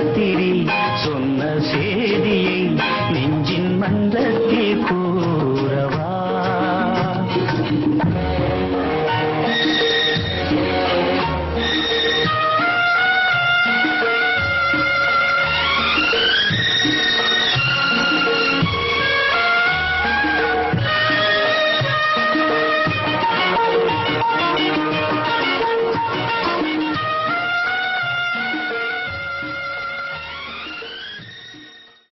ராத்திரி சொன்ன செய்தியை நெஞ்சின் மன்றத்தில் கூ